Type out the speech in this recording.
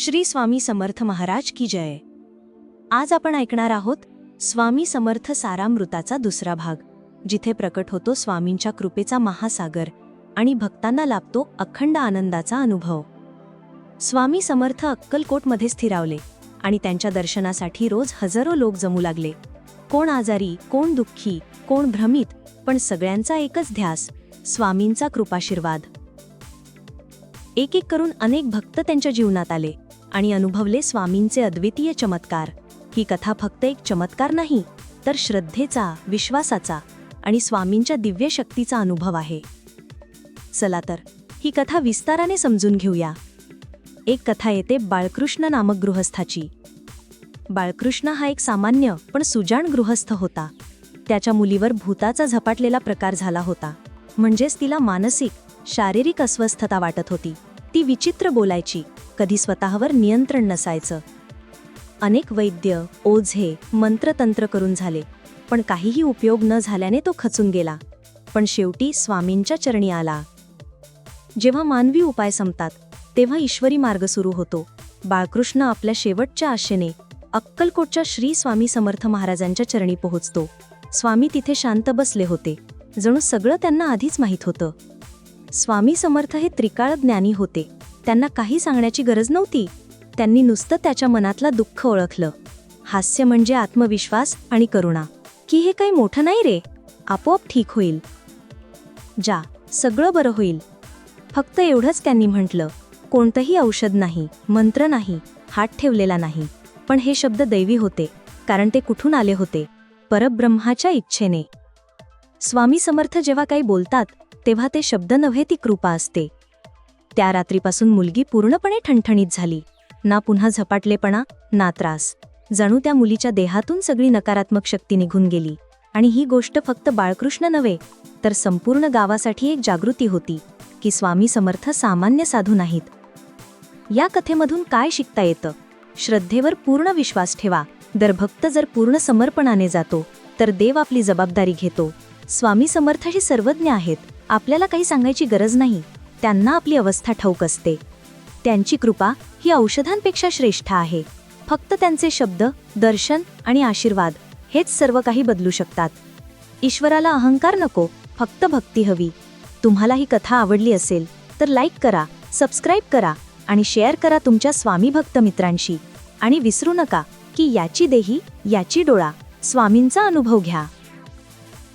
श्री स्वामी समर्थ महाराज की जय. आज आपण ऐकणार आहोत स्वामी समर्थ सारामृताचा दुसरा भाग जिथे प्रकट होतो स्वामींच्या कृपेचा महासागर आणि भक्तांना लाभतो अखंड आनंदाचा अनुभव. स्वामी समर्थ अक्कलकोटमध्ये स्थिरावले आणि त्यांच्या दर्शनासाठी रोज हजारो लोक जमू लागले. कोण आजारी कोण दुःखी कोण भ्रमित पण सगळ्यांचा एकच ध्यास स्वामींचा कृपाशीर्वाद. एक एक करून अनेक भक्त त्यांच्या जीवनात आले. आणि अनुभवले स्वामींचे अद्वितीय चमत्कार. ही कथा फक्त एक चमत्कार नाही तर श्रद्धेचा विश्वासाचा आणि स्वामींच्या दिव्य शक्तीचा अनुभव आहे. चला तर ही कथा विस्ताराने समजून घेऊया. एक कथा येते बाळकृष्ण नामक गृहस्थाची. बाळकृष्ण हा एक सामान्य पण सुजाण गृहस्थ होता. त्याच्या मुलीवर भूताचा झपाटलेला प्रकार झाला होता. म्हणजेच तिला मानसिक शारीरिक अस्वस्थता वाटत होती. ती विचित्र बोलायची. कधी स्वतःवर नियंत्रण नसायचं. अनेक वैद्य ओझे मंत्रतंत्र करून झाले पण काहीही उपयोग न झाल्याने तो खचून गेला. पण शेवटी स्वामींच्या चरणी आला. जेव्हा मानवी उपाय संपतात तेव्हा ईश्वरी मार्ग सुरू होतो. बाळकृष्ण आपल्या शेवटच्या आशेने अक्कलकोटच्या श्री स्वामी समर्थ महाराजांच्या चरणी पोहोचतो. स्वामी तिथे शांत बसले होते. जणू सगळं त्यांना आधीच माहीत होतं. स्वामी समर्थ हे त्रिकाळ ज्ञानी होते. त्यांना काही सांगण्याची गरज नव्हती. त्यांनी नुसतं त्याच्या मनातला दुःख ओळखलं. हास्य म्हणजे आत्मविश्वास आणि करुणा. की हे काही मोठं नाही रे? आपोआप ठीक होईल. जा सगळं बरं होईल. फक्त एवढंच त्यांनी म्हटलं. कोणतंही औषध नाही मंत्र नाही हात ठेवलेला नाही. पण हे शब्द दैवी होते कारण ते कुठून आले होते? परब्रह्माच्या इच्छेने. स्वामी समर्थ जेव्हा काही बोलतात तेव्हा ते शब्द नव्हे ती कृपा असते. त्या रात्रीपासून मुलगी पूर्णपणे ठणठणीत झाली. ना पुन्हा झपाटलेपणा ना त्रास. जणू त्या मुलीच्या देहातून सगळी नकारात्मक शक्ती निघून गेली. आणि ही गोष्ट फक्त बाळकृष्ण नव्हे तर संपूर्ण गावासाठी एक जागृती होती की स्वामी समर्थ सामान्य साधू नाहीत. या कथेमधून काय शिकता येतं? श्रद्धेवर पूर्ण विश्वास ठेवा. दर भक्त जर पूर्ण समर्पणाने जातो तर देव आपली जबाबदारी घेतो. स्वामी समर्थ हे सर्वज्ञ आहेत. आपल्याला काही सांगायची गरज नाही. त्यांना आपली अवस्था ठाऊक असते. त्यांची कृपा ही औषधांपेक्षा श्रेष्ठ आहे. फक्त त्यांचे शब्द दर्शन आणि आशीर्वाद हेच सर्व काही बदलू शकतात. ईश्वराला अहंकार नको फक्त भक्ती हवी. तुम्हाला ही कथा आवडली असेल तर लाईक करा सबस्क्राईब करा आणि शेअर करा तुमच्या स्वामी भक्त मित्रांशी. आणि विसरू नका की याची देही याची डोळा स्वामींचा अनुभव घ्या.